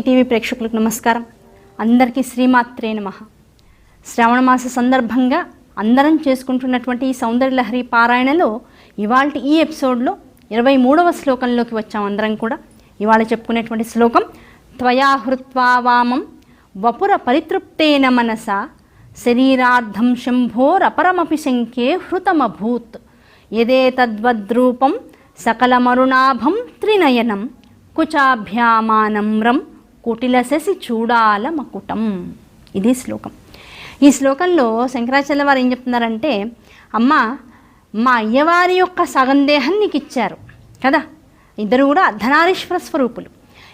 TV ప్రేక్షకులకు నమస్కారం. అందరికీ శ్రీమాత్రే నమ. శ్రావణ మాస సందర్భంగా అందరం చేసుకుంటున్నటువంటి ఈ సౌందర్యలహరి పారాయణలో ఇవాళ ఈ ఎపిసోడ్లో ఇరవై మూడవ శ్లోకంలోకి వచ్చాం అందరం కూడా. ఇవాళ చెప్పుకునేటువంటి శ్లోకం త్వయా హృత్వావామం వపుర పరితృప్తేన మనస శరీరార్థం శంభోరపరమపి శంకే హృతమభూత్. యదే తద్వద్రూపం సకలమరుణాభం త్రినయనం కుచాభ్యామానమ్రం కుటిలశసి చూడాల మకుటం. ఇది శ్లోకం. ఈ శ్లోకంలో శంకరాచార్య వారు ఏం చెప్తున్నారంటే అమ్మ మా అయ్యవారి యొక్క సగం దేహం నీకు ఇచ్చారు కదా? ఇద్దరు కూడా అర్ధనారీశ్వర స్వరూపులు.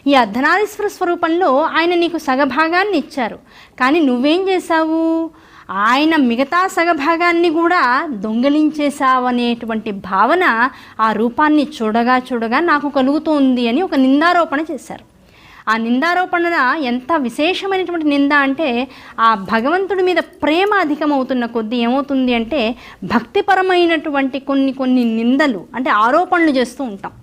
ఈ అర్ధనారీశ్వర స్వరూపంలో ఆయన నీకు సగభాగాన్ని ఇచ్చారు. కానీ నువ్వేం చేశావు? ఆయన మిగతా సగభాగాన్ని కూడా దొంగలించేశావు అనేటువంటి భావన ఆ రూపాన్ని చూడగా చూడగా నాకు కలుగుతోంది అని ఒక నిందారోపణ చేశారు. ఆ నిందారోపణ ఎంత విశేషమైనటువంటి నింద అంటే ఆ భగవంతుడి మీద ప్రేమ అధికమవుతున్న కొద్దీ ఏమవుతుంది అంటే భక్తిపరమైనటువంటి కొన్ని కొన్ని నిందలు అంటే ఆరోపణలు చేస్తూ ఉంటాం.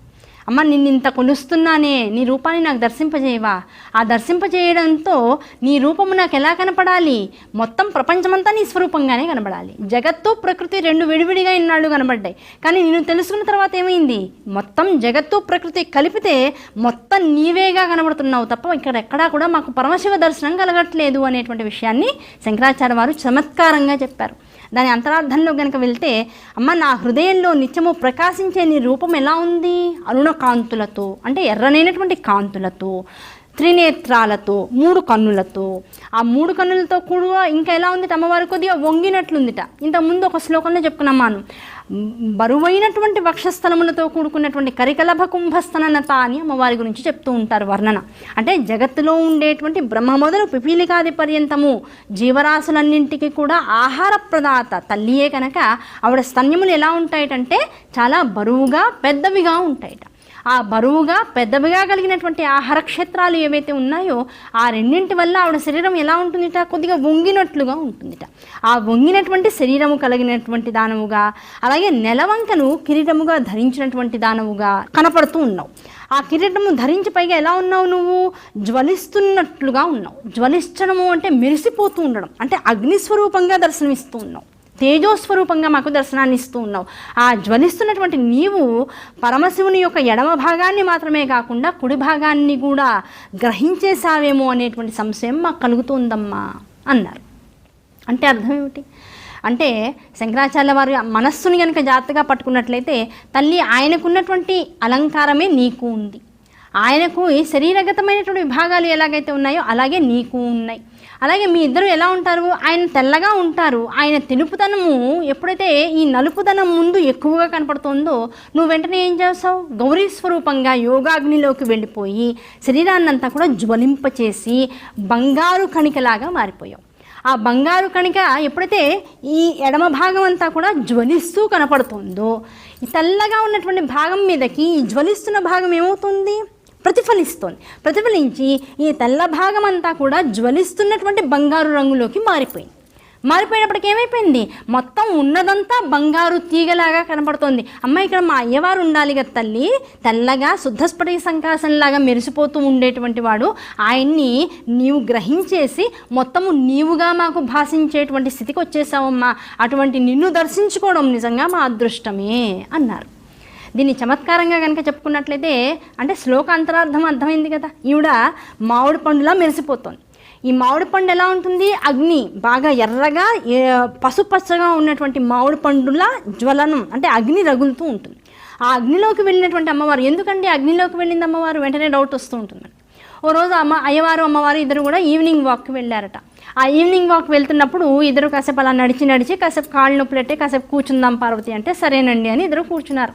అమ్మ నిన్ను ఇంత కొలుస్తున్నానే నీ రూపాన్ని నాకు దర్శింపజేయవా? ఆ దర్శింపజేయడంతో నీ రూపము నాకు ఎలా కనపడాలి? మొత్తం ప్రపంచమంతా నీ స్వరూపంగానే కనబడాలి. జగత్తు ప్రకృతి రెండు విడివిడిగా ఇన్నాళ్ళు కనబడ్డాయి. కానీ నేను తెలుసుకున్న తర్వాత ఏమైంది? మొత్తం జగత్తు ప్రకృతి కలిపితే మొత్తం నీవేగా కనబడుతున్నావు తప్ప ఇక్కడ ఎక్కడా కూడా మాకు పరమశివ దర్శనం కలగట్లేదు అనేటువంటి విషయాన్ని శంకరాచార్య వారు చమత్కారంగా చెప్పారు. దాని అంతరార్థంలో కనుక వెళ్తే అమ్మ నా హృదయంలో నిత్యము ప్రకాశించే నీ రూపం ఎలా ఉంది? అరుణ కాంతులతో అంటే ఎర్రనైనటువంటి కాంతులతో త్రినేత్రాలతో మూడు కన్నులతో. ఆ మూడు కన్నులతో కూడా ఇంకా ఎలా ఉంది అమ్మవారి కొద్దిగా వంగినట్లుందిట. ఇంతకుముందు ఒక శ్లోకంలో చెప్పుకున్నామాను. బరువైనటువంటి వక్షస్థలములతో కూడుకున్నటువంటి కరికలభ కుంభస్థనత అని అమ్మవారి గురించి చెప్తూ ఉంటారు వర్ణన. అంటే జగత్తులో ఉండేటువంటి బ్రహ్మ మొదలు పిపీలికాది పర్యంతము జీవరాశులన్నింటికి కూడా ఆహార ప్రదాత తల్లియే కనుక ఆవిడ స్తన్యములు ఎలా ఉంటాయటంటే చాలా బరువుగా పెద్దవిగా ఉంటాయట. ఆ బరువుగా పెద్దవిగా కలిగినటువంటి ఆహార క్షేత్రాలు ఏవైతే ఉన్నాయో ఆ రెండింటి వల్ల ఆవిడ శరీరం ఎలా ఉంటుందిట? కొద్దిగా వంగినట్లుగా ఉంటుందిట. ఆ వంగినటువంటి శరీరము కలిగినటువంటి దానవుగా అలాగే నెలవంకను కిరీటముగా ధరించినటువంటి దానవుగా కనపడుతూ ఉన్నావు. ఆ కిరీటము ధరించి పైగా ఎలా ఉన్నావు నువ్వు? జ్వలిస్తున్నట్లుగా ఉన్నావు. జ్వలించడము అంటే మెరిసిపోతూ ఉండడం అంటే అగ్నిస్వరూపంగా దర్శనమిస్తూ ఉన్నావు. తేజోస్వరూపంగా మాకు దర్శనాన్ని ఇస్తూ ఉన్నావు ఆ జ్వలిస్తున్నటువంటి నీవు పరమశివుని యొక్క ఎడమ భాగాన్ని మాత్రమే కాకుండా కుడి భాగాన్ని కూడా గ్రహించేశావేమో అనేటువంటి సంశయం మాకు కలుగుతుందమ్మా అన్నారు. అంటే అర్థం ఏమిటి? అంటే శంకరాచార్య వారి మనస్సుని కనుక జాగ్రత్తగా పట్టుకున్నట్లయితే తల్లి ఆయనకున్నటువంటి అలంకారమే నీకు ఉంది. ఆయనకు ఈ శరీరగతమైనటువంటి విభాగాలు ఎలాగైతే ఉన్నాయో అలాగే నీకు ఉన్నాయి. అలాగే మీ ఇద్దరు ఎలా ఉంటారు? ఆయన తెల్లగా ఉంటారు. ఆయన తెలుపుతనము ఎప్పుడైతే ఈ నలుపుదనం ముందు ఎక్కువగా కనపడుతుందో నువ్వు వెంటనే ఏం చేస్తావు? గౌరీ స్వరూపంగా యోగాగ్నిలోకి వెళ్ళిపోయి శరీరాన్నంతా కూడా జ్వలింపచేసి బంగారు కణికలాగా మారిపోయావు. ఆ బంగారు కణిక ఎప్పుడైతే ఈ ఎడమ భాగం అంతా కూడా జ్వలిస్తూ కనపడుతుందో ఈ తెల్లగా ఉన్నటువంటి భాగం మీదకి ఈ జ్వలిస్తున్న భాగం ఏమవుతుంది? ప్రతిఫలిస్తోంది. ప్రతిఫలించి ఈ తెల్ల భాగం అంతా కూడా జ్వలిస్తున్నటువంటి బంగారు రంగులోకి మారిపోయింది. మారిపోయినప్పటికి ఏమైపోయింది? మొత్తం ఉన్నదంతా బంగారు తీగలాగా కనపడుతోంది. అమ్మ ఇక్కడ మా అయ్యవారు ఉండాలి కదా తల్లి. తెల్లగా శుద్ధస్ఫటి సంకాసంలాగా మెరిసిపోతూ ఉండేటువంటి వాడు. ఆయన్ని నీవు గ్రహించేసి మొత్తము నీవుగా మాకు భాషించేటువంటి స్థితికి వచ్చేసావమ్మా. అటువంటి నిన్ను దర్శించుకోవడం నిజంగా మా అదృష్టమే అన్నారు. దీన్ని చమత్కారంగా కనుక చెప్పుకున్నట్లయితే అంటే శ్లోక అంతరార్థం అర్థమైంది కదా. ఈవిడ మామిడి పండులా మెరిసిపోతుంది. ఈ మామిడి పండు ఎలా ఉంటుంది? అగ్ని బాగా ఎర్రగా పసుపచ్చగా ఉన్నటువంటి మామిడి పండుల జ్వలనం అంటే అగ్ని రగులుతూ ఉంటుంది. ఆ అగ్నిలోకి వెళ్ళినటువంటి అమ్మవారు ఎందుకంటే అగ్నిలోకి వెళ్ళింది అమ్మవారు? వెంటనే డౌట్ వస్తూ ఉంటుంది. ఓ రోజు అమ్మ అయ్యవారు అమ్మవారు ఇద్దరు కూడా ఈవినింగ్ వాక్కి వెళ్ళారట. ఆ ఈవినింగ్ వాక్ వెళ్తున్నప్పుడు ఇద్దరు కాసేపు అలా నడిచి నడిచి కాసేపు కాళ్ళు నొప్పులు పెట్టి కాసేపు కూర్చుందాం పార్వతి అంటే సరేనండి అని ఇద్దరు కూర్చున్నారు.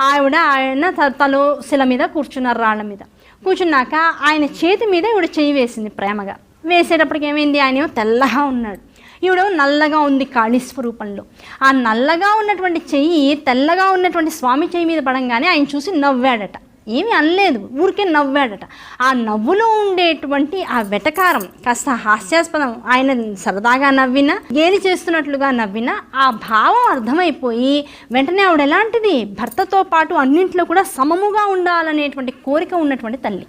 ఆవిడ ఆయన త- తలో శిల మీద కూర్చున్నారు రాళ్ళ మీద. కూర్చున్నాక ఆయన చేతి మీద ఈవిడ చేయి వేసింది ప్రేమగా. వేసేటప్పటికి ఏమైంది? ఆయన తెల్లగా ఉన్నాడు. ఈవిడ నల్లగా ఉంది కాళీ స్వరూపంలో. ఆ నల్లగా ఉన్నటువంటి చెయ్యి తెల్లగా ఉన్నటువంటి స్వామి చెయ్యి మీద పడంగానే ఆయన చూసి నవ్వాడట. ఏమీ అనలేదు. ఊరికే నవ్వాడట. ఆ నవ్వులో ఉండేటువంటి ఆ వెటకారం కాస్త హాస్యాస్పదం. ఆయన సరదాగా నవ్వినా గేలి చేస్తున్నట్లుగా నవ్వినా ఆ భావం అర్థమైపోయి వెంటనే ఆవిడ ఎలాంటిది? భర్తతో పాటు అన్నింట్లో కూడా సమముగా ఉండాలనేటువంటి కోరిక ఉన్నటువంటి తల్లి.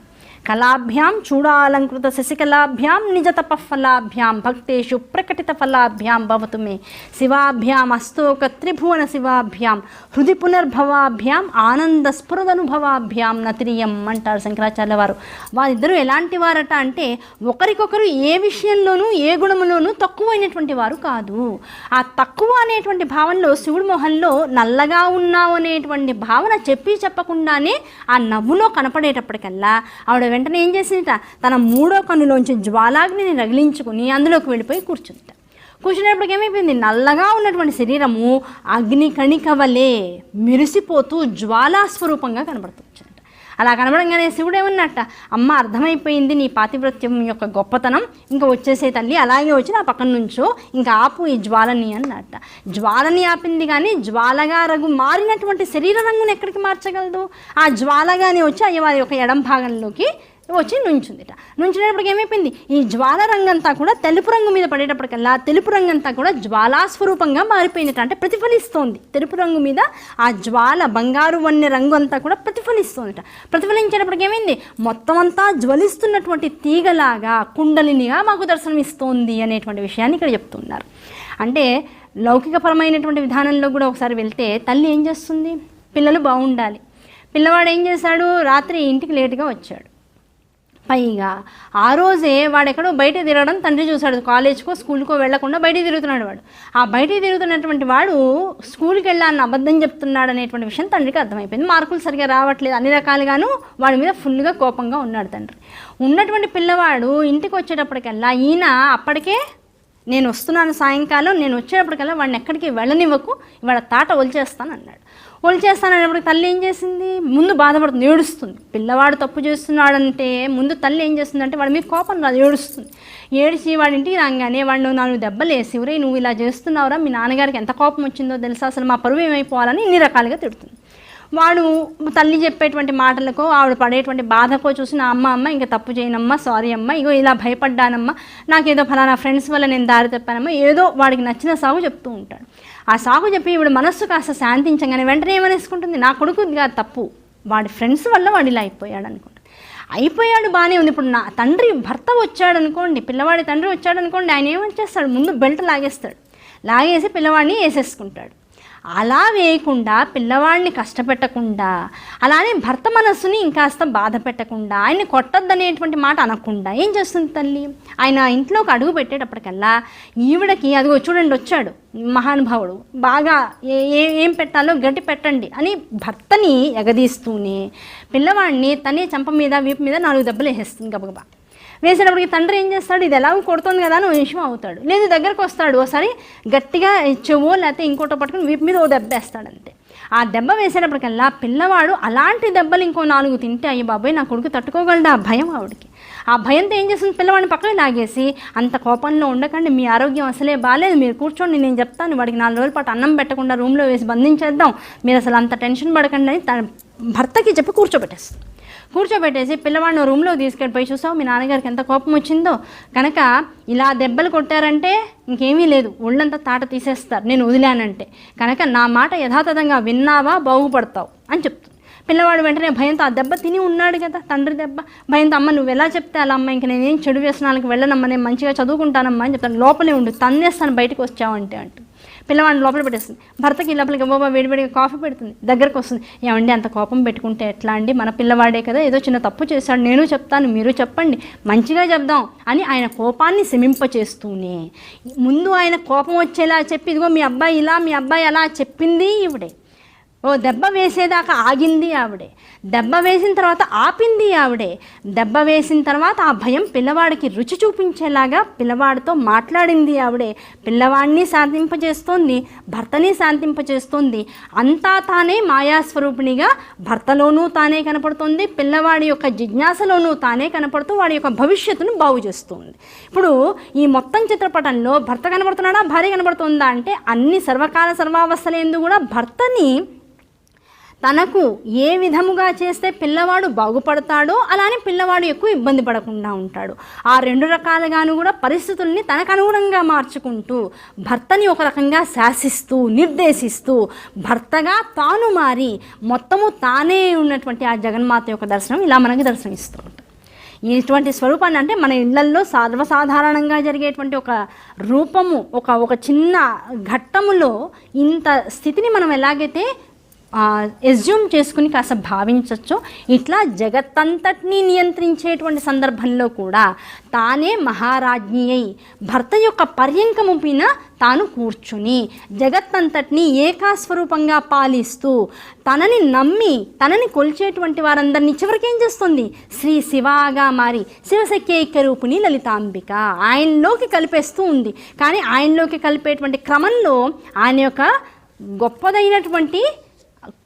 కళాభ్యాం చూడాలంకృత శశికళాభ్యాం నిజ తపఫలాభ్యాం భక్తేషు ప్రకటిత ఫలాభ్యాం భవతు మే శివాభ్యాం అస్తోక త్రిభువన శివాభ్యాం హృది పునర్భవాభ్యాం ఆనంద స్ఫురదనుభవాభ్యాం నతిరియం అంటారు శంకరాచార్య వారు. వారిద్దరూ ఎలాంటి వారట అంటే ఒకరికొకరు ఏ విషయంలోనూ ఏ గుణములోనూ తక్కువైనటువంటి వారు కాదు. ఆ తక్కువ అనేటువంటి భావనలో శివుడి మొహంలో నల్లగా ఉన్నావు అనేటువంటి భావన చెప్పి చెప్పకుండానే ఆ నవ్వులో కనపడేటప్పటికల్లా ఆవిడ వెంటనే ఏం చేసిందిట? తన మూడో కన్నులోంచి జ్వాలాగ్నిని రగిలించుకుని అందులోకి వెళ్ళిపోయి కూర్చుంట కూర్చునేటప్పటికి ఏమైపోయింది? నల్లగా ఉన్నటువంటి శరీరము అగ్ని కణిక వలె మెరిసిపోతూ జ్వాలాస్వరూపంగా కనబడుతుంది. అలా కనబడంగానే శివుడు ఏమన్నట్ట అమ్మ అర్థమైపోయింది నీ పాతివ్రత్యం యొక్క గొప్పతనం. ఇంకా వచ్చేసే తల్లి అలాగే వచ్చి నా పక్కన నుంచో ఇంకా ఆపు ఈ జ్వాలని అన్నట్ట జ్వాలని ఆపింది కానీ జ్వాలగా రగు మారినటువంటి శరీర రంగును ఎక్కడికి మార్చగలదు? ఆ జ్వాలగానే వచ్చి అయ్యవారి యొక్క ఎడం భాగంలోకి వచ్చి నుంచుందిట. నుంచినప్పటికి ఏమైపోయింది? ఈ జ్వాల రంగంతా కూడా తెలుపు రంగు మీద పడేటప్పటికల్లా తెలుపు రంగంతా కూడా జ్వాలాస్వరూపంగా మారిపోయిందిట. అంటే ప్రతిఫలిస్తోంది. తెలుపు రంగు మీద ఆ జ్వాల బంగారు వన్నె రంగు అంతా కూడా ప్రతిఫలిస్తోందిట. ప్రతిఫలించేటప్పటికి ఏమైంది? మొత్తం అంతా జ్వలిస్తున్నటువంటి తీగలాగా కుండలినిగా మాకు దర్శనమిస్తోంది అనేటువంటి విషయాన్ని ఇక్కడ చెప్తున్నారు. అంటే లౌకికపరమైనటువంటి విధానంలో కూడా ఒకసారి వెళ్తే తల్లి ఏం చేస్తుంది? పిల్లలు బాగుండాలి. పిల్లవాడు ఏం చేశాడు? రాత్రి ఇంటికి లేటుగా వచ్చాడు. పైగా ఆ రోజే వాడు ఎక్కడో బయట తిరగడం తండ్రి చూశాడు. కాలేజ్కో స్కూల్కో వెళ్ళకుండా బయట తిరుగుతున్నాడు వాడు. ఆ బయట తిరుగుతున్నటువంటి వాడు స్కూల్కి వెళ్ళాలని అబద్ధం చెప్తున్నాడు అనేటువంటి విషయం తండ్రికి అర్థమైపోయింది. మార్కులు సరిగా రావట్లేదు. అన్ని రకాలుగాను వాడి మీద ఫుల్గా కోపంగా ఉన్నాడు తండ్రి. ఉన్నటువంటి పిల్లవాడు ఇంటికి వచ్చేటప్పటికల్లా ఈయన అప్పటికే నేను వస్తున్నాను సాయంకాలం నేను వచ్చేటప్పటికల్లా వాడిని ఎక్కడికి వెళ్ళనివ్వకు ఇవాళ తాట ఒలిచేస్తాను అన్నాడు ఒలిచేస్తాను అన్నప్పుడు తల్లి ఏం చేసింది? ముందు బాధపడుతుంది ఏడుస్తుంది. పిల్లవాడు తప్పు చేస్తున్నాడంటే ముందు తల్లి ఏం చేస్తుందంటే వాడి మీద కోపం రాదు ఏడుస్తుంది. ఏడిచి వాడి ఇంటికి రాగానే వాడిని నాలుగు దెబ్బలు వేసి ఒరే నువ్వు ఇలా చేస్తున్నావురా మీ నాన్నగారికి ఎంత కోపం వచ్చిందో తెలుసా? అసలు మా పరువు ఏమైపోవాలని ఇన్ని రకాలుగా తిడుతుంది. వాడు తల్లి చెప్పేటువంటి మాటలకో ఆవిడ పడేటువంటి బాధకో చూసి నా అమ్మ అమ్మ ఇంకా తప్పు చేయనమ్మా సారీ అమ్మ ఇగో ఇలా భయపడ్డానమ్మా నాకేదో ఫలానా ఫ్రెండ్స్ వల్ల నేను దారి తప్పానమ్మా ఏదో వాడికి నచ్చిన సాగు చెప్తూ ఉంటాడు. ఆ సాగు చెప్పి ఇవిడ మనస్సు కాస్త శాంతించగానే వెంటనే ఏమనేసుకుంటుంది నా కొడుకు కాదు తప్పు వాడి ఫ్రెండ్స్ వల్ల వాడు ఇలా అయిపోయాడు అనుకుంటుంది. అయిపోయాడు బాగానే ఉంది ఇప్పుడు నా తండ్రి భర్త వచ్చాడు అనుకోండి పిల్లవాడి తండ్రి వచ్చాడు అనుకోండి ఆయన ఏమని చేస్తాడు? ముందు బెల్ట్ లాగేస్తాడు. లాగేసి పిల్లవాడిని వేసేసుకుంటాడు. అలా వేయకుండా పిల్లవాడిని కష్టపెట్టకుండా అలానే భర్త మనస్సుని ఇంకాస్త బాధ పెట్టకుండా ఆయన్ని కొట్టద్దనేటువంటి మాట అనకుండా ఏం చేస్తుంది తల్లి? ఆయన ఇంట్లోకి అడుగు పెట్టేటప్పటికల్లా ఈవిడకి అదిగో చూడండి వచ్చాడు మహానుభావుడు బాగా ఏ ఏ- ఏం పెట్టాలో గట్టి పెట్టండి అని భర్తని ఎగదీస్తూనే పిల్లవాడిని తనే చంప మీద వీపు మీద నాలుగు దెబ్బలు వేసేస్తుంది గబగబా. వేసేటప్పటికి తండ్రి ఏం చేస్తాడు? ఇది ఎలాగో కొడుతుంది కదా అని ఓ అవుతాడు. లేదు దగ్గరకు వస్తాడు. ఒకసారి గట్టిగా చెవో లేకపోతే ఇంకోటో పట్టుకుని వీపు మీద ఓ దెబ్బ వేస్తాడు అంతే. ఆ దెబ్బ వేసేటప్పటికల్లా పిల్లవాడు అలాంటి దెబ్బలు ఇంకో నాలుగు తింటే అయ్యి బాబాయ్ నా కొడుకు తట్టుకోగలడా? ఆ భయం ఆవిడకి. ఆ భయంతో ఏం చేస్తుంది? పిల్లవాడిని పక్కన లాగేసి అంత కోపంలో ఉండకండి మీ ఆరోగ్యం అసలే బాగాలేదు మీరు కూర్చోండి నేను చెప్తాను వాడికి నాలుగు రోజుల పాటు అన్నం పెట్టకుండా రూమ్లో వేసి బంధించేద్దాం మీరు అసలు అంత టెన్షన్ పడకండి అని తన భర్తకి చెప్పి కూర్చోబెట్టేస్తుంది. కూర్చోబెట్టేసి పిల్లవాడిని రూమ్లో తీసుకెళ్ళిపోయి చూసావు? మీ నాన్నగారికి ఎంత కోపం వచ్చిందో? కనుక ఇలా దెబ్బలు కొట్టారంటే ఇంకేమీ లేదు. ఒళ్ళంతా తాట తీసేస్తారు. నేను వదిలానంటే. కనుక నా మాట యథాతథంగా విన్నావా? బాగుపడతావు అని చెప్తుంది. పిల్లవాడు వెంటనే భయంతో ఆ దెబ్బ తిని ఉన్నాడు కదా తండ్రి దెబ్బ. భయంతో అమ్మ నువ్వు ఎలా చెప్తే అలా అమ్మ ఇంక నేనేం చెడు వ్యసనాలకు వెళ్ళనమ్మా నేను మంచిగా చదువుకుంటానమ్మా అని చెప్తాను లోపలే ఉండు తన్నేస్తాను బయటకు వచ్చావంటే అంటూ పిల్లవాడిని లోపల పెట్టేస్తుంది. భర్తకి లోపలికి బాబా వేడివేడిగా కాఫీ పెడుతుంది. దగ్గరకు వస్తుంది ఏమండి అంత కోపం పెట్టుకుంటే ఎట్లా అండి? మన పిల్లవాడే కదా ఏదో చిన్న తప్పు చేశాడు నేను చెప్తాను మీరు చెప్పండి మంచిగా చెప్దాం అని ఆయన కోపాన్ని శమింపచేస్తూనే ముందు ఆయన కోపం వచ్చేలా చెప్పి ఇదిగో మీ అబ్బాయి ఇలా మీ అబ్బాయి అలా చెప్పింది ఇవిడే ఓ దెబ్బ వేసేదాకా ఆగింది ఆవిడే. దెబ్బ వేసిన తర్వాత ఆపింది ఆవిడే. దెబ్బ వేసిన తర్వాత ఆ భయం పిల్లవాడికి రుచి చూపించేలాగా పిల్లవాడితో మాట్లాడింది ఆవిడే. పిల్లవాడిని శాంతింపజేస్తోంది భర్తని శాంతింపజేస్తోంది. అంతా తానే మాయాస్వరూపిణిగా భర్తలోనూ తానే కనపడుతుంది పిల్లవాడి యొక్క జిజ్ఞాసలోనూ తానే కనపడుతూ వాడి యొక్క భవిష్యత్తును బాగు చేస్తుంది. ఇప్పుడు ఈ మొత్తం చిత్రపటంలో భర్త కనబడుతున్నాడా భార్య కనబడుతుందా అంటే అన్ని సర్వకాల సర్వావస్థలందు కూడా భర్తని తనకు ఏ విధముగా చేస్తే పిల్లవాడు బాగుపడతాడో అలానే పిల్లవాడు ఎక్కువ ఇబ్బంది పడకుండా ఉంటాడు. ఆ రెండు రకాలుగాను కూడా పరిస్థితుల్ని తనకు అనుగుణంగా మార్చుకుంటూ భర్తని ఒక రకంగా శాసిస్తూ నిర్దేశిస్తూ భర్తగా తాను మారి మొత్తము తానే ఉన్నటువంటి ఆ జగన్మాత యొక్క దర్శనం ఇలా మనకి దర్శనమిస్తూ ఉంటుంది ఇటువంటి స్వరూపాన్ని అంటే మన ఇళ్ళల్లో సర్వసాధారణంగా జరిగేటువంటి ఒక రూపము ఒక ఒక చిన్న ఘట్టములో ఇంత స్థితిని మనం ఎలాగైతే ఎజ్యూమ్ చేసుకుని కాస్త భావించవచ్చు ఇట్లా జగత్తంతటినీ నియంత్రించేటువంటి సందర్భంలో కూడా తానే మహారాజ్ఞి అయి భర్త యొక్క పర్యంకము పైన తాను కూర్చుని జగత్తంతటినీ ఏకాస్వరూపంగా పాలిస్తూ తనని నమ్మి తనని కొలిచేటువంటి వారందరినీ చివరికేం చేస్తుంది? శ్రీ శివాగా మారి శివశక్యైక్య రూపిణి లలితాంబిక ఆయనలోకి కలిపేస్తూ ఉంది. కానీ ఆయనలోకి కలిపేటువంటి క్రమంలో ఆయన యొక్క గొప్పదైనటువంటి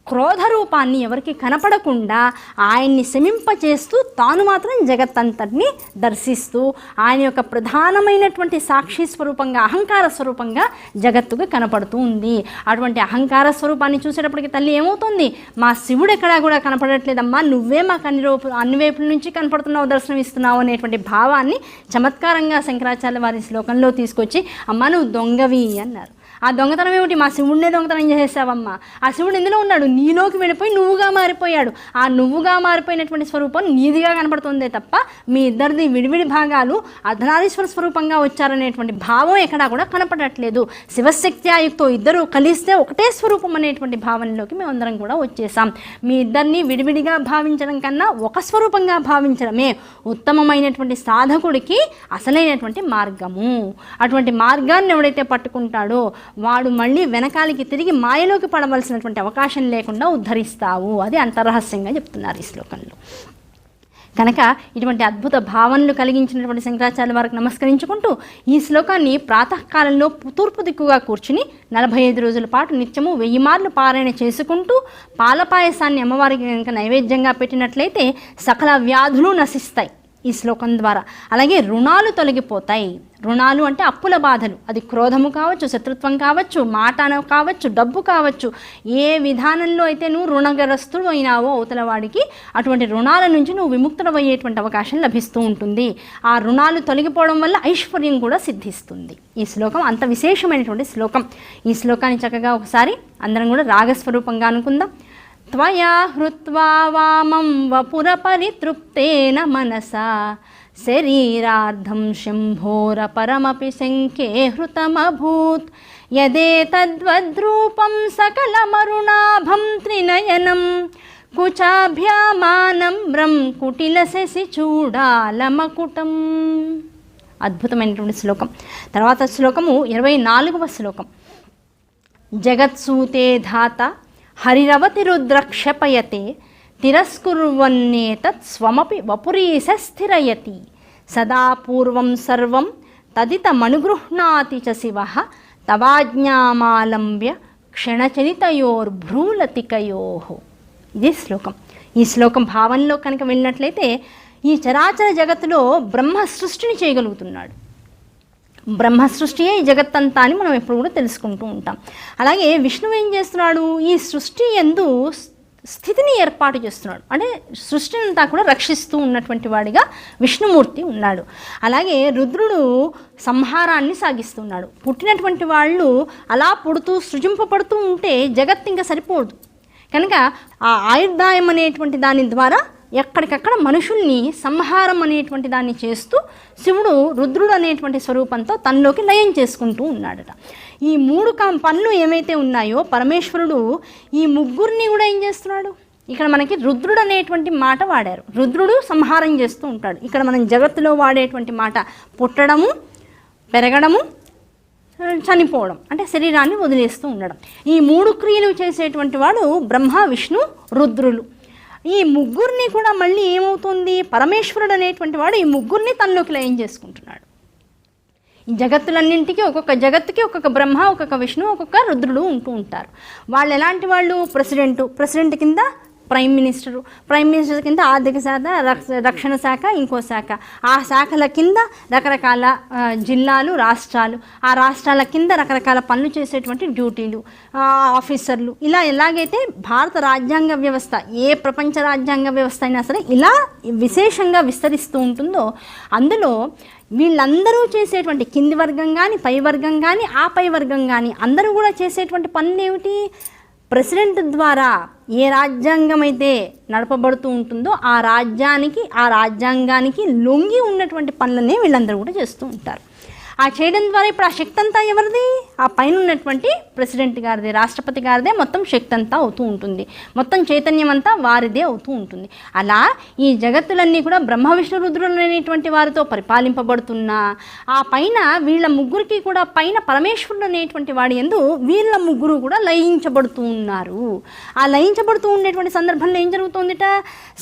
క్రోధ రూపాన్ని ఎవరికి కనపడకుండా ఆయన్ని శమింపచేస్తూ తాను మాత్రం జగత్తంతటిని దర్శిస్తూ ఆయన యొక్క ప్రధానమైనటువంటి సాక్షి స్వరూపంగా అహంకార స్వరూపంగా జగత్తుగా కనపడుతూ ఉంది. అటువంటి అహంకార స్వరూపాన్ని చూసేటప్పటికి తల్లి ఏమవుతుంది? మా శివుడు ఎక్కడా కూడా కనపడట్లేదమ్మా నువ్వే మాకు అన్ని రూపు అన్ని వైపుల నుంచి కనపడుతున్నావు దర్శనమిస్తున్నావు అనేటువంటి భావాన్ని చమత్కారంగా శంకరాచార్య వారి శ్లోకంలో తీసుకొచ్చి అమ్మ నువ్వు దొంగవి అన్నారు. ఆ దొంగతనం ఏమిటి? మా శివుడినే దొంగతనం చేసేసావమ్మా. ఆ శివుడు ఎందులో ఉన్నాడు. నీలోకి వెళ్ళిపోయి నువ్వుగా మారిపోయాడు. ఆ నువ్వుగా మారిపోయినటువంటి స్వరూపం నీదిగా కనపడుతుందే తప్ప మీ ఇద్దరిది విడివిడి భాగాలు అర్ధనారీశ్వర స్వరూపంగా వచ్చారనేటువంటి భావం ఎక్కడా కూడా కనపడట్లేదు. శివశక్త్యాయుక్తో ఇద్దరు కలిస్తే ఒకటే స్వరూపం అనేటువంటి భావనలోకి మేమందరం కూడా వచ్చేసాం. మీ ఇద్దరిని విడివిడిగా భావించడం కన్నా ఒక స్వరూపంగా భావించడమే ఉత్తమమైనటువంటి సాధకుడికి అసలైనటువంటి మార్గము. అటువంటి మార్గాన్ని ఎవడైతే పట్టుకుంటాడో వాడు మళ్ళీ వెనకాలకి తిరిగి మాయలోకి పడవలసినటువంటి అవకాశం లేకుండా ఉద్ధరిస్తావు. అది అంతరహస్యంగా చెప్తున్నారు ఈ శ్లోకంలో. కనుక ఇటువంటి అద్భుత భావనలు కలిగించినటువంటి శంకరాచార్య వారికి నమస్కరించుకుంటూ ఈ శ్లోకాన్ని ప్రాతకాలంలో తూర్పు దిక్కుగా కూర్చుని నలభై ఐదు రోజుల పాటు నిత్యము వెయ్యి మార్లు పారాయణ చేసుకుంటూ పాలపాయసాన్ని అమ్మవారికి కనుక నైవేద్యంగా పెట్టినట్లయితే సకల వ్యాధులు నశిస్తాయి ఈ శ్లోకం ద్వారా. అలాగే రుణాలు తొలగిపోతాయి. రుణాలు అంటే అప్పుల బాధలు. అది క్రోధము కావచ్చు శత్రుత్వం కావచ్చు మాట కావచ్చు డబ్బు కావచ్చు. ఏ విధానంలో అయితే నువ్వు రుణగ్రస్తుడు అయినావో అవతల వాడికి అటువంటి రుణాల నుంచి నువ్వు విముక్తుడమయ్యేటువంటి అవకాశం లభిస్తూ ఉంటుంది. ఆ రుణాలు తొలగిపోవడం వల్ల ఐశ్వర్యం కూడా సిద్ధిస్తుంది. ఈ శ్లోకం అంత విశేషమైనటువంటి శ్లోకం. ఈ శ్లోకాన్ని చక్కగా ఒకసారి అందరం కూడా రాగస్వరూపంగా అనుకుందాం. త్వయా హృత్వా వామం వపుర పరితృప్తేన మనసా. शरीरार्धं शम्भोरपरमपि शङ्खे हृतमभूत् यदेतद्वद्रूपं सकलमरुणाभं त्रिनयनं కుచాభ్యామానమ్రం కుటిలశశి చూడాలమకుటం అద్భుతమైనటువంటి శ్లోకం తర్వాత శ్లోకము ఇరవై నాలుగవ శ్లోకం జగత్సూతే ధాత హరిరవతి రుద్రక్షపయతే తిరస్కుర్వన్నేతత్ స్వమపి వపురీశ స్థిరయతి. సదా పూర్వం సర్వం తదితమనుగృహ్ణాతి చ శివ. తవాజ్ఞామాలంబ్య క్షణచరితయోర్భ్రూలతికయో ఇది శ్లోకం. ఈ శ్లోకం భావంలో కనుక వెళ్ళినట్లయితే ఈ చరాచర జగత్తులో బ్రహ్మ సృష్టిని చేయగలుగుతున్నాడు. బ్రహ్మ సృష్టియే ఈ జగత్తంతా అని మనం ఎప్పుడు కూడా తెలుసుకుంటూ ఉంటాం. అలాగే విష్ణువు ఏం చేస్తున్నాడు? ఈ సృష్టి ఎందు స్థితిని ఏర్పాటు చేస్తున్నాడు. అంటే సృష్టిని అంతా కూడా రక్షిస్తూ ఉన్నటువంటి వాడిగా విష్ణుమూర్తి ఉన్నాడు. అలాగే రుద్రుడు సంహారాన్ని సాగిస్తున్నాడు. పుట్టినటువంటి వాళ్ళు అలా పుడుతూ సృజింపబడుతూ ఉంటే జగత్ ఇంకా సరిపోదు. కనుక ఆ ఆయుర్దాయం అనేటువంటి దాని ద్వారా ఎక్కడికక్కడ మనుషుల్ని సంహారం అనేటువంటి దాన్ని చేస్తూ శివుడు రుద్రుడు అనేటువంటి స్వరూపంతో తనలోకి లయం చేసుకుంటూ ఉన్నాడట. ఈ మూడు కం పనులు ఏమైతే ఉన్నాయో పరమేశ్వరుడు ఈ ముగ్గురిని కూడా ఏం చేస్తున్నాడు? ఇక్కడ మనకి రుద్రుడు అనేటువంటి మాట వాడారు. రుద్రుడు సంహారం చేస్తూ ఉంటాడు. ఇక్కడ మనం జగత్తులో వాడేటువంటి మాట పుట్టడము పెరగడము చనిపోవడం అంటే శరీరాన్ని వదిలేస్తూ ఉండడం. ఈ మూడు క్రియలు చేసేటువంటి వాడు బ్రహ్మ విష్ణు రుద్రులు. ఈ ముగ్గురిని కూడా మళ్ళీ ఏమవుతుంది? పరమేశ్వరుడు అనేటువంటి వాడు ఈ ముగ్గురిని తనలోకి లయం చేసుకుంటున్నాడు. ఈ జగత్తులన్నింటికి ఒక్కొక్క జగత్తుకి ఒక్కొక్క బ్రహ్మ ఒక్కొక్క విష్ణు ఒక్కొక్క రుద్రుడు ఉంటూ ఉంటారు. వాళ్ళు ఎలాంటి వాళ్ళు? ప్రెసిడెంట్. ప్రెసిడెంట్ కింద ప్రైమ్ మినిస్టరు. ప్రైమ్ మినిస్టర్ కింద ఆర్థిక శాఖ రక్ష- రక్షణ శాఖ ఇంకో శాఖ. ఆ శాఖల కింద రకరకాల జిల్లాలు రాష్ట్రాలు. ఆ రాష్ట్రాల కింద రకరకాల పనులు చేసేటువంటి డ్యూటీలు ఆఫీసర్లు. ఇలా ఎలాగైతే భారత రాజ్యాంగ వ్యవస్థ ఏ ప్రపంచ రాజ్యాంగ వ్యవస్థ అయినా సరే ఇలా విశేషంగా విస్తరిస్తూ ఉంటుందో అందులో వీళ్ళందరూ చేసేటువంటి కింది వర్గం కానీ పై వర్గం కానీ ఆ పై వర్గం కానీ అందరూ కూడా చేసేటువంటి పనులు ఏమిటి ప్రెసిడెంట్ ద్వారా ఏ రాజ్యాంగం అయితే నడపబడుతూ ఉంటుందో ఆ రాజ్యానికి ఆ రాజ్యాంగానికి లొంగి ఉన్నటువంటి పనులనే వీళ్ళందరూ కూడా చేస్తూ ఉంటారు. ఆ చేయడం ద్వారా ఇప్పుడు ఆ శక్తి అంతా ఎవరిది? ఆ పైన ఉన్నటువంటి ప్రెసిడెంట్ గారిది రాష్ట్రపతి గారిదే మొత్తం శక్తి అంతా అవుతూ ఉంటుంది. మొత్తం చైతన్యం అంతా వారిదే అవుతూ ఉంటుంది. అలా ఈ జగత్తులన్నీ కూడా బ్రహ్మ విష్ణు రుద్రులనేటువంటి వారితో పరిపాలింపబడుతున్నా ఆ పైన వీళ్ళ ముగ్గురికి కూడా పైన పరమేశ్వరుడు అనేటువంటి వాడి ఎందు వీళ్ళ ముగ్గురు కూడా లయించబడుతూ ఉన్నారు. ఆ లయించబడుతూ ఉండేటువంటి సందర్భంలో ఏం జరుగుతుందిట?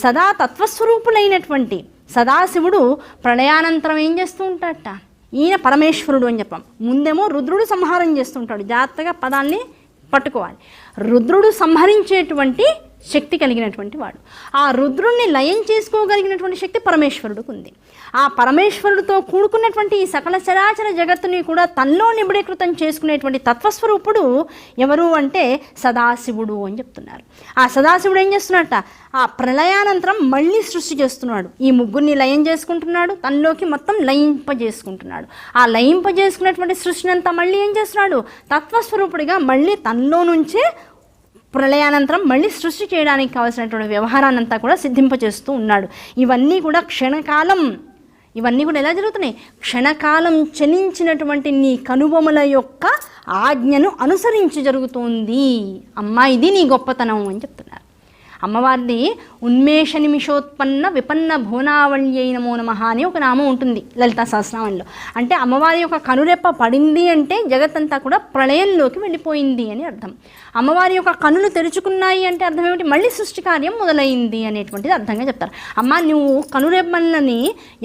సదా తత్వస్వరూపులైనటువంటి సదాశివుడు ప్రళయానంతరం ఏం చేస్తూ ఉంటాడట ఈయన పరమేశ్వరుడు అని చెప్పాం. ముందేమో రుద్రుడు సంహారం చేస్తుంటాడు. జాగ్రత్తగా పదాన్ని పట్టుకోవాలి. రుద్రుడు సంహరించేటువంటి శక్తి కలిగినటువంటి వాడు. ఆ రుద్రుణ్ణి లయం చేసుకోగలిగినటువంటి శక్తి పరమేశ్వరుడికి ఉంది. ఆ పరమేశ్వరుడితో కూడుకున్నటువంటి ఈ సకల చరాచర జగత్తుని కూడా తనలో నిబిడీకృతం చేసుకునేటువంటి తత్వస్వరూపుడు ఎవరు అంటే సదాశివుడు అని చెప్తున్నారు. ఆ సదాశివుడు ఏం చేస్తున్నట్ట ఆ ప్రళయానంతరం మళ్ళీ సృష్టి చేస్తున్నాడు. ఈ ముగ్గురిని లయం చేసుకుంటున్నాడు తనలోకి మొత్తం లయింపజేసుకుంటున్నాడు. ఆ లయింపజేసుకున్నటువంటి సృష్టిని అంతా మళ్ళీ ఏం చేస్తున్నాడు? తత్వస్వరూపుడిగా మళ్ళీ తనలో నుంచే ప్రళయానంతరం మళ్ళీ సృష్టి చేయడానికి కావాల్సినటువంటి వ్యవహారాన్నంతా కూడా సిద్ధింపచేస్తూ ఉన్నాడు. ఇవన్నీ కూడా క్షణకాలం. ఇవన్నీ కూడా ఎలా జరుగుతున్నాయి? క్షణకాలం చలించినటువంటి నీ కనుబొమల యొక్క ఆజ్ఞను అనుసరించి జరుగుతోంది. అమ్మా ఇది నీ గొప్పతనం అని చెప్తున్నారు. అమ్మవారిది ఉన్మేష నిమిషోత్పన్న విపన్న భువనావళి నమో నమః అని ఒక నామం ఉంటుంది లలితా సహస్రామంలో అంటే అమ్మవారి యొక్క కనురెప్ప పడింది అంటే జగత్తంతా కూడా ప్రళయంలోకి వెళ్ళిపోయింది అని అర్థం. అమ్మవారి యొక్క కనులు తెరుచుకున్నాయి అంటే అర్థం ఏమిటి? మళ్ళీ సృష్టి కార్యం మొదలైంది అనేటువంటిది అర్థంగా చెప్తారు. అమ్మ నువ్వు కనురెమ్మలని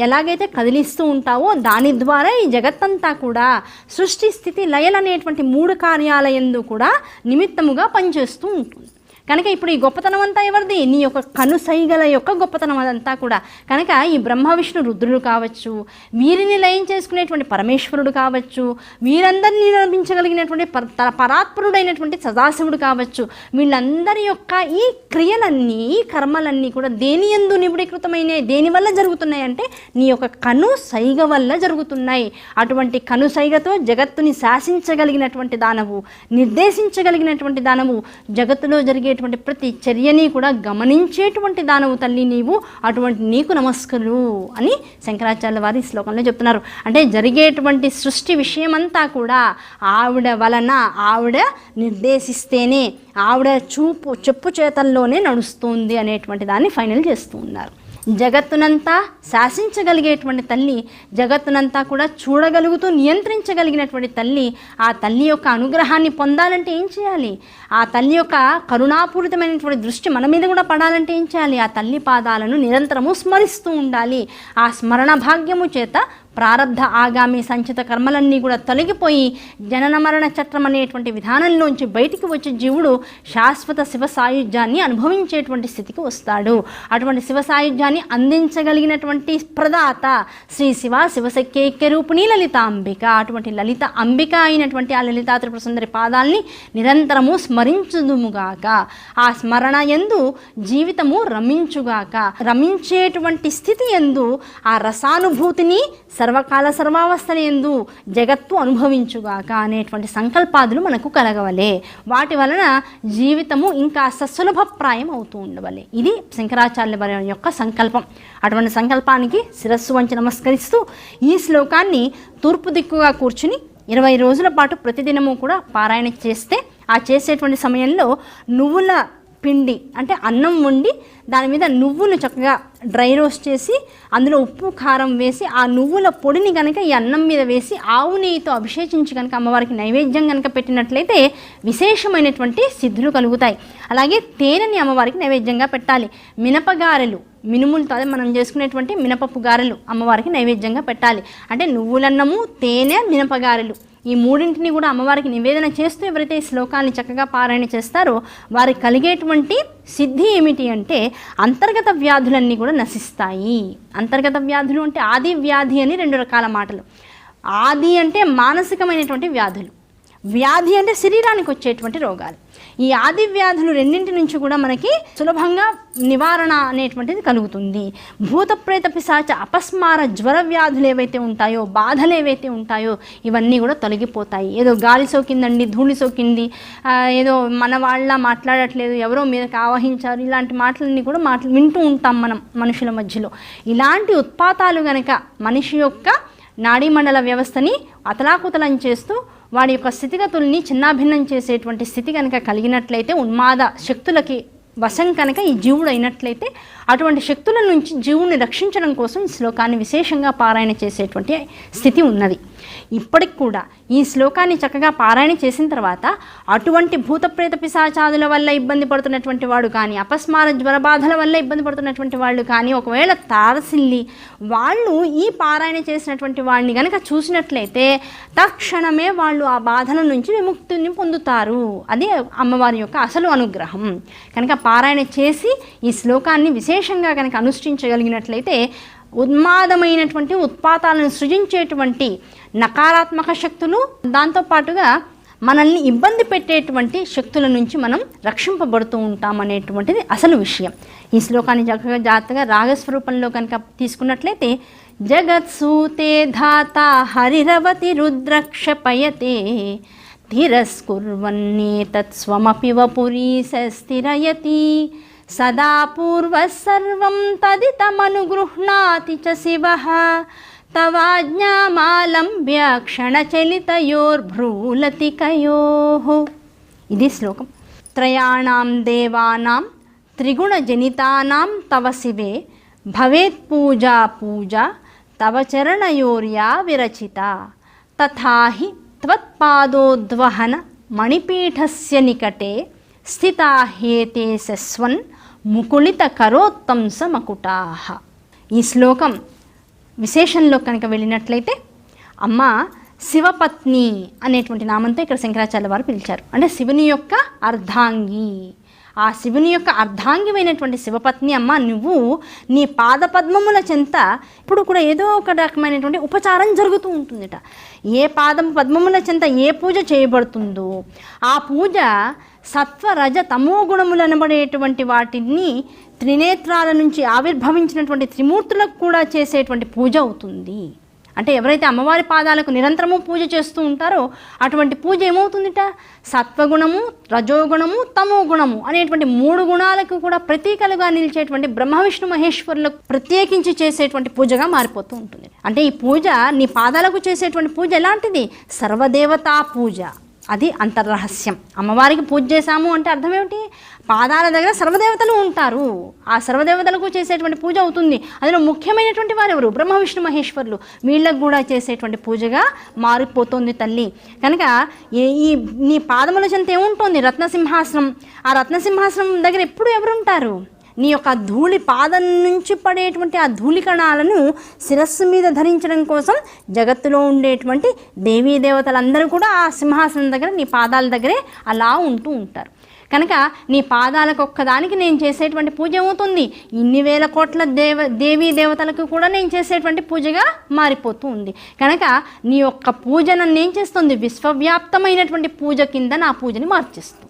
ఎలాగైతే కదిలిస్తూ ఉంటావో దాని ద్వారా ఈ జగత్తంతా కూడా సృష్టి స్థితి లయలు అనేటువంటి మూడు కార్యాలయందు కూడా నిమిత్తముగా పనిచేస్తూ ఉంటుంది. కనుక ఇప్పుడు ఈ గొప్పతనం అంతా ఎవరిది? నీ యొక్క కనుసైగల యొక్క గొప్పతనం అదంతా కూడా. కనుక ఈ బ్రహ్మ విష్ణు రుద్రుడు కావచ్చు వీరిని లయం చేసుకునేటువంటి పరమేశ్వరుడు కావచ్చు వీరందరినీ నిర్మించగలిగినటువంటి పర పరాత్పరుడైనటువంటి సదాశివుడు కావచ్చు వీళ్ళందరి యొక్క ఈ క్రియలన్నీ ఈ కర్మలన్నీ కూడా దేని ఎందు నిబుడీకృతమైన దేని వల్ల జరుగుతున్నాయి అంటే నీ యొక్క కను సైగ వల్ల జరుగుతున్నాయి. అటువంటి కను సైగతో జగత్తుని శాసించగలిగినటువంటి దానవు నిర్దేశించగలిగినటువంటి దానవు జగత్తులో జరిగేటువంటి ప్రతి చర్యని కూడా గమనించేటువంటి దానవు తల్లి నీవు అటువంటి నీకు నమస్కరు అని శంకరాచార్య వారి శ్లోకంలో చెప్తున్నారు. అంటే జరిగేటువంటి సృష్టి విషయమంతా కూడా ఆవిడ వలన ఆవిడ నిర్దేశిస్తేనే ఆవిడ చూపు చెప్పు చేతల్లోనే నడుస్తుంది అనేటువంటి దాన్ని ఫైనల్ చేస్తూ ఉన్నారు. జగత్తునంతా శాసించగలిగేటువంటి తల్లి జగత్తునంతా కూడా చూడగలుగుతూ నియంత్రించగలిగినటువంటి తల్లి ఆ తల్లి యొక్క అనుగ్రహాన్ని పొందాలంటే ఏం చేయాలి? ఆ తల్లి యొక్క కరుణాపూరితమైనటువంటి దృష్టి మన మీద కూడా పడాలంటే ఏం చేయాలి? ఆ తల్లి పాదాలను నిరంతరము స్మరిస్తూ ఉండాలి. ఆ స్మరణ భాగ్యము చేత ప్రారంధ ఆగామి సంచిత కర్మలన్నీ కూడా తొలగిపోయి జనన మరణ చట్రం అనేటువంటి విధానంలోంచి బయటికి వచ్చే జీవుడు శాశ్వత శివ సాయుధ్యాన్ని అనుభవించేటువంటి స్థితికి వస్తాడు. అటువంటి శివ సాయుధ్యాన్ని అందించగలిగినటువంటి ప్రదాత శ్రీ శివ శివశక్యైక్య రూపిణి లలిత అంబిక అటువంటి లలిత అంబిక అయినటువంటి ఆ లలితా త్రిపుర సుందరి పాదాల్ని నిరంతరము స్మరించుదుముగాక. ఆ స్మరణ ఎందు జీవితము రమించుగాక. రమించేటువంటి స్థితి ఎందు ఆ రసానుభూతిని సర్వకాల సర్వావస్థల ఎందు జగత్తు అనుభవించుగాక అనేటువంటి సంకల్పాదులు మనకు కలగవలే. వాటి వలన జీవితము ఇంకా సులభప్రాయం అవుతూ ఉండవలే. ఇది శంకరాచార్య వారి యొక్క సంకల్పం. అటువంటి సంకల్పానికి శిరస్సు వంచి నమస్కరిస్తూ ఈ శ్లోకాన్ని తూర్పు దిక్కుగా కూర్చుని ఇరవై రోజుల పాటు ప్రతిదినము కూడా పారాయణ చేస్తే ఆ చేసేటువంటి సమయంలో నువ్వుల పిండి అంటే అన్నం వండి దాని మీద నువ్వులు చక్కగా డ్రై రోస్ట్ చేసి అందులో ఉప్పు కారం వేసి ఆ నువ్వుల పొడిని కనుక ఈ అన్నం మీద వేసి ఆవు నెయ్యితో అభిషేకించి కనుక అమ్మవారికి నైవేద్యం కనుక పెట్టినట్లయితే విశేషమైనటువంటి సిద్ధులు కలుగుతాయి. అలాగే తేనెని అమ్మవారికి నైవేద్యంగా పెట్టాలి. మినపగారెలు మినుములతో అదే మనం చేసుకునేటువంటి మినపప్పు గారెలు అమ్మవారికి నైవేద్యంగా పెట్టాలి. అంటే నువ్వులన్నము తేనె మినపగారెలు ఈ మూడింటిని కూడా అమ్మవారికి నివేదన చేస్తూ ఎవరైతే ఈ శ్లోకాన్ని చక్కగా పారాయణ చేస్తారో వారికి కలిగేటువంటి సిద్ధి ఏమిటి అంటే అంతర్గత వ్యాధులన్నీ కూడా నశిస్తాయి. అంతర్గత వ్యాధులు అంటే ఆది వ్యాధి అని రెండు రకాల మాటలు. ఆది అంటే మానసికమైనటువంటి వ్యాధులు. వ్యాధి అంటే శరీరానికి వచ్చేటువంటి రోగాలు. ఈ ఆది వ్యాధులు రెండింటి నుంచి కూడా మనకి సులభంగా నివారణ అనేటువంటిది కలుగుతుంది. భూతప్రేత పిశాచ అపస్మార జ్వర వ్యాధులు ఏవైతే ఉంటాయో బాధలు ఏవైతే ఉంటాయో ఇవన్నీ కూడా తొలగిపోతాయి. ఏదో గాలి సోకిందండి ధూళి సోకింది ఏదో మన వాళ్ళ మాట్లాడట్లేదు ఎవరో మీదకి ఆవహించారు ఇలాంటి మాటలన్నీ కూడా మాటలు వింటూ ఉంటాం మనం మనుషుల మధ్యలో. ఇలాంటి ఉత్పాతాలు గనక మనిషి యొక్క నాడీమండల వ్యవస్థని అతలాకుతలం చేస్తూ వాడి యొక్క స్థితిగతుల్ని చిన్నాభిన్నం చేసేటువంటి స్థితి కనుక కలిగినట్లయితే ఉన్మాద శక్తులకి వశం కనుక ఈ జీవుడు అయినట్లయితే అటువంటి శక్తుల నుంచి జీవుని రక్షించడం కోసం ఈ శ్లోకాన్ని విశేషంగా పారాయణ చేసేటువంటి స్థితి ఉన్నది. ఇప్పటికి కూడా ఈ శ్లోకాన్ని చక్కగా పారాయణ చేసిన తర్వాత అటువంటి భూతప్రేత పిశాచాదుల వల్ల ఇబ్బంది పడుతున్నటువంటి వాడు కానీ అపస్మార జ్వరబాధల వల్ల ఇబ్బంది పడుతున్నటువంటి వాళ్ళు కానీ ఒకవేళ తారసిల్లి వాళ్ళు ఈ పారాయణ చేసినటువంటి వాడిని కనుక చూసినట్లయితే తక్షణమే వాళ్ళు ఆ బాధల నుంచి విముక్తిని పొందుతారు. అది అమ్మవారి యొక్క అసలు అనుగ్రహం. కనుక పారాయణ చేసి ఈ శ్లోకాన్ని విశేషంగా కనుక అనుష్ఠించగలిగినట్లయితే ఉన్మాదమైనటువంటి ఉత్పాతాలను సృజించేటువంటి నకారాత్మక శక్తులు దాంతోపాటుగా మనల్ని ఇబ్బంది పెట్టేటువంటి శక్తుల నుంచి మనం రక్షింపబడుతూ ఉంటాం అనేటువంటిది అసలు విషయం. ఈ శ్లోకాన్ని చక్కగా జాగ్రత్తగా రాగస్వరూపంలో కనుక తీసుకున్నట్లయితే జగత్సూతే ధాత హరిరవతి రుద్రక్షపయతే ధిరస్కుర్వన్నేతత్స్వమపి వపురీశస్థిరయతి సదా పూర్వసర్వం తదితమనుగృహ్ణాతి చ శివ తవాజ్ఞామాలంబ్య క్షణచలితయోర్భ్రూలతికయో ఇది శ్లోకం త్రయాణం దేవానాం త్రిగుణజనితానాం తవ శివే భవేత్ పూజా పూజా తవ చరణయోర్యా విరచిత తథాహి త్వత్పాదోద్వహన మణిపీఠస్య నికటే స్థితా హేతే సస్వన్ ముకుళిత కరోత్తంస మకుటాహ ఈ శ్లోకం విశేషంలో కనుక వెళ్ళినట్లయితే అమ్మ శివపత్ని అనేటువంటి నామంతో ఇక్కడ శంకరాచార్య వారు పిలిచారు. అంటే శివుని యొక్క అర్ధాంగి. ఆ శివుని యొక్క అర్ధాంగిమైనటువంటి శివపత్ని అమ్మ నువ్వు నీ పాదపద్మముల చెంత ఇప్పుడు కూడా ఏదో ఒక రకమైనటువంటి ఉపచారం జరుగుతూ ఉంటుందిట. ఏ పాదం పద్మముల చెంత ఏ పూజ చేయబడుతుందో ఆ పూజ సత్వరజ తమో గుణములు అనబడేటువంటి వాటిని త్రినేత్రాల నుంచి ఆవిర్భవించినటువంటి త్రిమూర్తులకు కూడా చేసేటువంటి పూజ అవుతుంది. అంటే ఎవరైతే అమ్మవారి పాదాలకు నిరంతరము పూజ చేస్తూ ఉంటారో అటువంటి పూజ ఏమవుతుందిట? సత్వగుణము రజోగుణము తమో గుణము అనేటువంటి మూడు గుణాలకు కూడా ప్రతీకలుగా నిలిచేటువంటి బ్రహ్మ విష్ణు మహేశ్వరులకు ప్రత్యేకించి చేసేటువంటి పూజగా మారిపోతూ ఉంటుంది. అంటే ఈ పూజ నీ పాదాలకు చేసేటువంటి పూజ ఎలాంటిది? సర్వదేవతా పూజ. అది అంతర్రహస్యం. అమ్మవారికి పూజ చేశాము అంటే అర్థం ఏమిటి? పాదాల దగ్గర సర్వదేవతలు ఉంటారు. ఆ సర్వదేవతలకు చేసేటువంటి పూజ అవుతుంది. అందులో ముఖ్యమైనటువంటి వారు ఎవరు? బ్రహ్మ విష్ణు మహేశ్వరులు. వీళ్ళకు కూడా చేసేటువంటి పూజగా మారిపోతుంది తల్లి. కనుక ఈ నీ పాదముల చెంత ఏముంటుంది? రత్నసింహాసనం. ఆ రత్నసింహాసనం దగ్గర ఎప్పుడు ఎవరుంటారు? నీ యొక్క ధూళి పాదం నుంచి పడేటువంటి ఆ ధూళి కణాలను శిరస్సు మీద ధరించడం కోసం జగత్తులో ఉండేటువంటి దేవీ దేవతలందరూ కూడా ఆ సింహాసనం దగ్గర నీ పాదాల దగ్గరే అలా ఉంటూ ఉంటారు. కనుక నీ పాదాలకు ఒక్కదానికి నేను చేసేటువంటి పూజ అవుతుంది ఇన్ని వేల కోట్ల దేవ దేవీ దేవతలకు కూడా నేను చేసేటువంటి పూజగా మారిపోతూ ఉంది. కనుక నీ యొక్క పూజ నన్ను ఏం చేస్తుంది? విశ్వవ్యాప్తమైనటువంటి పూజ కింద నా పూజని మార్చేస్తుంది.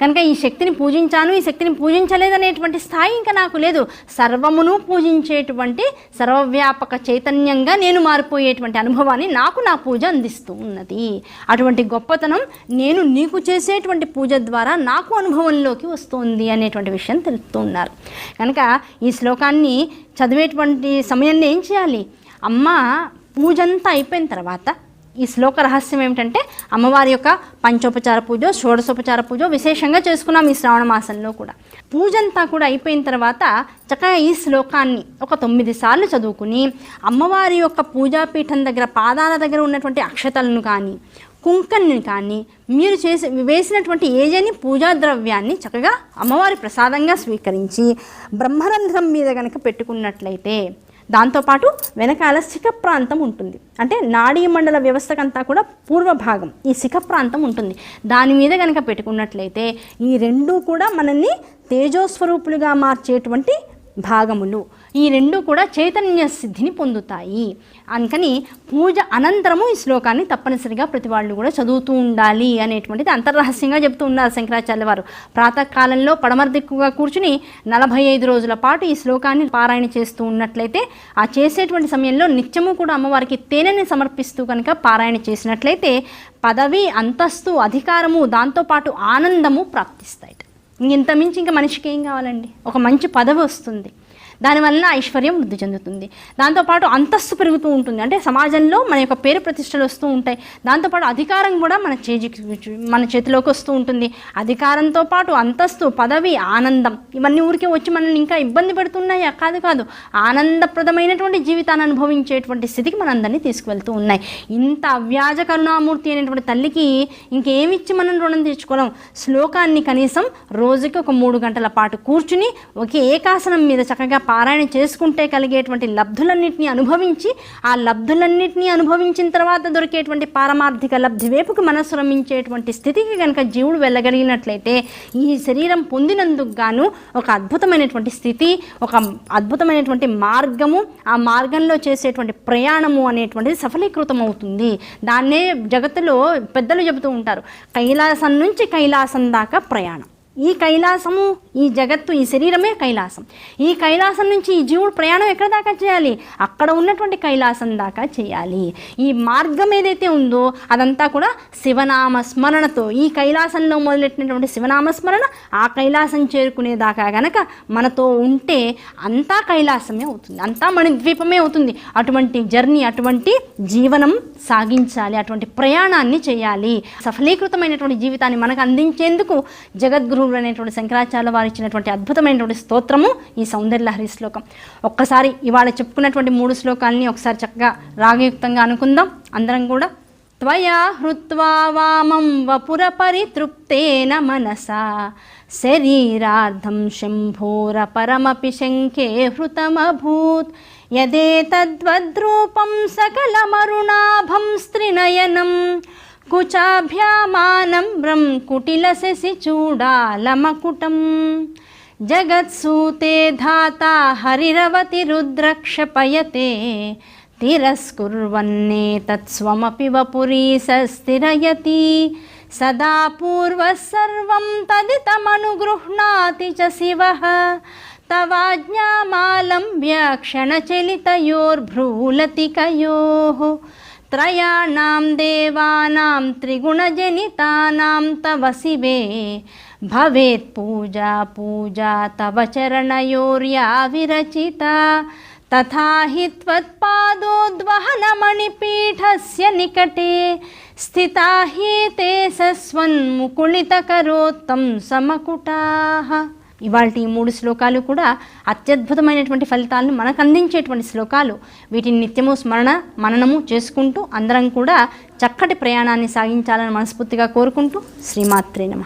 కనుక ఈ శక్తిని పూజించాను ఈ శక్తిని పూజించలేదనేటువంటి స్థాయి ఇంకా నాకు లేదు. సర్వమును పూజించేటువంటి సర్వవ్యాపక చైతన్యంగా నేను మారిపోయేటువంటి అనుభవాన్ని నాకు నా పూజ అందిస్తూ ఉన్నది. అటువంటి గొప్పతనం నేను నీకు చేసేటువంటి పూజ ద్వారా నాకు అనుభవంలోకి వస్తుంది అనేటువంటి విషయం తెలుపుతూ ఉన్నారు. కనుక ఈ శ్లోకాన్ని చదివేటువంటి సమయంలో ఏం చేయాలి? అమ్మ పూజంతా అయిపోయిన తర్వాత ఈ శ్లోక రహస్యం ఏమిటంటే అమ్మవారి యొక్క పంచోపచార పూజ షోడశోపచార పూజ విశేషంగా చేసుకున్నాం ఈ శ్రావణ మాసంలో కూడా. పూజ అంతా కూడా అయిపోయిన తర్వాత చక్కగా ఈ శ్లోకాన్ని ఒక తొమ్మిది సార్లు చదువుకుని అమ్మవారి యొక్క పూజాపీఠం దగ్గర పాదాల దగ్గర ఉన్నటువంటి అక్షతలను కానీ కుంకన్ని కానీ మీరు చేసి వేసినటువంటి ఏజని పూజా ద్రవ్యాన్ని చక్కగా అమ్మవారి ప్రసాదంగా స్వీకరించి బ్రహ్మరంధ్రం మీద కనుక పెట్టుకున్నట్లయితే దాంతోపాటు వెనకాల శిఖ ప్రాంతం ఉంటుంది. అంటే నాడీ మండల వ్యవస్థకంతా కూడా పూర్వ భాగం ఈ శిఖ ప్రాంతం ఉంటుంది. దాని మీద కనుక పెట్టుకున్నట్లయితే ఈ రెండూ కూడా మనల్ని తేజోస్వరూపులుగా మార్చేటువంటి భాగములు. ఈ రెండు కూడా చైతన్య సిద్ధిని పొందుతాయి. అందుకని పూజ అనంతరము ఈ శ్లోకాన్ని తప్పనిసరిగా ప్రతి వాళ్ళు కూడా చదువుతూ ఉండాలి అనేటువంటిది అంతర్రహస్యంగా చెబుతూ ఉన్నారు శంకరాచార్య వారు. ప్రాతకాలంలో పడమర దిక్కుగా కూర్చుని నలభై ఐదు రోజుల పాటు ఈ శ్లోకాన్ని పారాయణ చేస్తూ ఉన్నట్లయితే ఆ చేసేటువంటి సమయంలో నిత్యము కూడా అమ్మవారికి తేనెని సమర్పిస్తూ కనుక పారాయణ చేసినట్లయితే పదవి అంతస్తు అధికారము దాంతోపాటు ఆనందము ప్రాప్తిస్తాయి ఇంత మించి ఇంకా మనిషికి ఏం కావాలండి? ఒక మంచి పదవి వస్తుంది. దానివల్ల ఐశ్వర్యం వృద్ధి చెందుతుంది. దాంతోపాటు అంతస్తు పెరుగుతూ ఉంటుంది. అంటే సమాజంలో మన యొక్క పేరు ప్రతిష్టలు వస్తూ ఉంటాయి. దాంతోపాటు అధికారం కూడా మన చేజి మన చేతిలోకి వస్తూ ఉంటుంది. అధికారంతో పాటు అంతస్తు పదవి ఆనందం ఇవన్నీ ఊరికే వచ్చి మనల్ని ఇంకా ఇబ్బంది పెడుతున్నాయా? కాదు కాదు. ఆనందప్రదమైనటువంటి జీవితాన్ని అనుభవించేటువంటి స్థితికి మనందరినీ తీసుకువెళ్తూ ఉన్నాయి. ఇంత అవ్యాజ కరుణామూర్తి అనేటువంటి తల్లికి ఇంకేమిచ్చి మనం రుణం తీర్చుకోవడం శ్లోకాన్ని కనీసం రోజుకి ఒక మూడు గంటల పాటు కూర్చుని ఒకే ఏకాసనం మీద చక్కగా పారాయణ చేసుకుంటే కలిగేటువంటి లబ్ధులన్నింటినీ అనుభవించి ఆ లబ్ధులన్నింటినీ అనుభవించిన తర్వాత దొరికేటువంటి పారమార్థిక లబ్ధి వైపుకు మనశ్రమించేటువంటి స్థితికి కనుక జీవుడు వెళ్ళగలిగినట్లయితే ఈ శరీరం పొందినందుకు గాను ఒక అద్భుతమైనటువంటి స్థితి ఒక అద్భుతమైనటువంటి మార్గము ఆ మార్గంలో చేసేటువంటి ప్రయాణము అనేటువంటిది సఫలీకృతం అవుతుంది దాన్నే జగత్తులో పెద్దలు చెబుతూ ఉంటారు కైలాసం నుంచి కైలాసం దాకా ప్రయాణం. ఈ కైలాసము ఈ జగత్తు ఈ శరీరమే కైలాసం. ఈ కైలాసం నుంచి ఈ జీవుడు ప్రయాణం ఎక్కడ దాకా చేయాలి? అక్కడ ఉన్నటువంటి కైలాసం దాకా చేయాలి. ఈ మార్గం ఏదైతే ఉందో అదంతా కూడా శివనామ స్మరణతో. ఈ కైలాసంలో మొదలెట్టినటువంటి శివనామ స్మరణ ఆ కైలాసం చేరుకునేదాకా గనక మనతో ఉంటే అంతా కైలాసమే అవుతుంది. అంతా మణిద్వీపమే అవుతుంది. అటువంటి జర్నీ అటువంటి జీవనం సాగించాలి. అటువంటి ప్రయాణాన్ని చేయాలి. సఫలీకృతమైనటువంటి జీవితాన్ని మనకు అందించేందుకు జగద్గురువులు అనేటువంటి శంకరాచార్య వారు ఇచ్చినటువంటి అద్భుతమైనటువంటి స్తోత్రము ఈ సౌందర్యలహరి శ్లోకం. ఒక్కసారి ఇవాళ చెప్పుకున్నటువంటి మూడు శ్లోకాలని ఒకసారి చక్కగా రాగయుక్తంగా అనుకుందాం. అందరం కూడా త్వయా హృత్వా వామం వపుర పరితృప్తేన మనసా శరీరార్థం శంభోర పరమపి శంకే హృతమభూత్ యదేతద్వద్రూపం సకలమరుణాభం స్త్రినయనం కుచాభ్యామానమ్రం కుటిలశశి చూడాలమకుటం. జగత్సూతే ధాత హరిరవతి రుద్రక్షపయతే. తిరస్కుర్వన్నే తత్స్వమపి వపురీసస్థిరయతి సదా పూర్వసర్వం తదితమనుగృహ్ణాతి చ శివ. తవాజ్ఞామాలంబ్య క్షణచలితయోర్భ్రూలతికయోः. त्रयाणां देवानां त्रिगुणजनितानां तव शिवे भवेत् पूजा पूजा तव चरणयोर्या विरचिता तथा हि त्वत्पादोद्वहनमणिपीठस्य निकटे स्थिता हि ते सस्वन्मुकुलितकरोत्तं समकुटाः ఇవాళ ఈ మూడు శ్లోకాలు కూడా అత్యద్భుతమైనటువంటి ఫలితాలను మనకు అందించేటువంటి శ్లోకాలు. వీటిని నిత్యము స్మరణ మననము చేసుకుంటూ అందరం కూడా చక్కటి ప్రయాణాన్ని సాగించాలని మనస్ఫూర్తిగా కోరుకుంటూ శ్రీమాత్రే నమ.